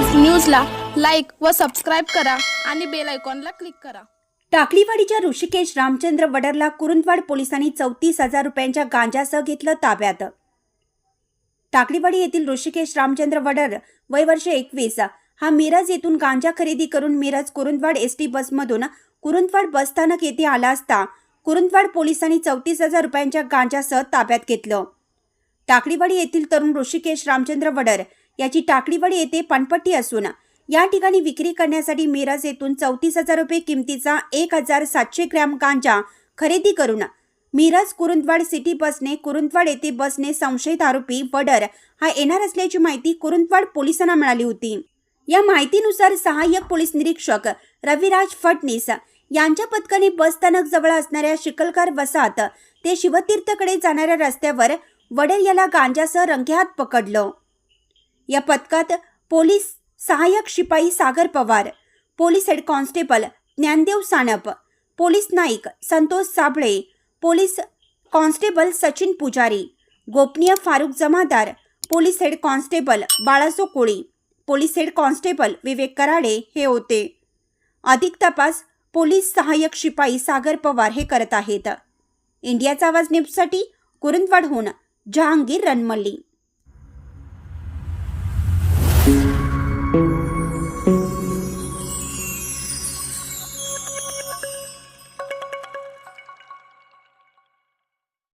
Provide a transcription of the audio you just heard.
व सबस्क्राईब करा आणि बेल आयकॉनला क्लिक करा. टाकलीवाडीच्या ऋषिकेश रामचंद्र वडरला कुरुंदवाड पोलिसांनी चौतीस हजार रुपयांच्या गांजासह घेतलं ताब्यात. टाकलीवाडी येथील ऋषिकेश रामचंद्र वडर वय वर्ष एकवीस. हा मिरज येथून गांजा खरेदी करून मिरज कुरुंदवाड एस टी बसमधून कुरुंदवाड बसस्थानक येथे आला असता कुरुंदवाड पोलिसांनी चौतीस हजार रुपयांच्या गांजासह ताब्यात घेतलं. टाकळीवाडी येथील तरुण ऋषिकेश रामचंद्र वडर याची टाकळीवाडी येथे पानपट्टी असून या ठिकाणी विक्री करण्यासाठी मिरज येथून चौतीस हजार रुपये किमतीचा एक हजार सातशे ग्रॅम गांजा खरेदी करून मिरज कुरुंदवाड सिटी बसने कुरुंदवाड येथे बसने संशयित आरोपी वडर हा येणार असल्याची माहिती कुरुंदवाड पोलिसांना मिळाली होती. या माहितीनुसार सहाय्यक पोलीस निरीक्षक रविराज फडणीस यांच्या पथकाने बसस्थानक जवळ असणाऱ्या शिकलकार वसाहत ते शिवतीर्थकडे जाणाऱ्या रस्त्यावर वडर याला गांजासह रंगेहात पकडलं. या पथकात पोलीस सहाय्यक शिपाई Sagar Pawar police head constable Dnyandev Sanap police Naik Santosh Sable police constable Sachin Pujari गोपनीय Farukh Jamadar police head constable Balaso Koli police head constable Vivek Karade हे होते. अधिक तपास पोलीस सहाय्यक शिपाई सागर पवार हे करत आहेत. इंडियाचा आवाज न्यूजसाठी कुरुंदवाडहून जहांगीर रणमल्ली.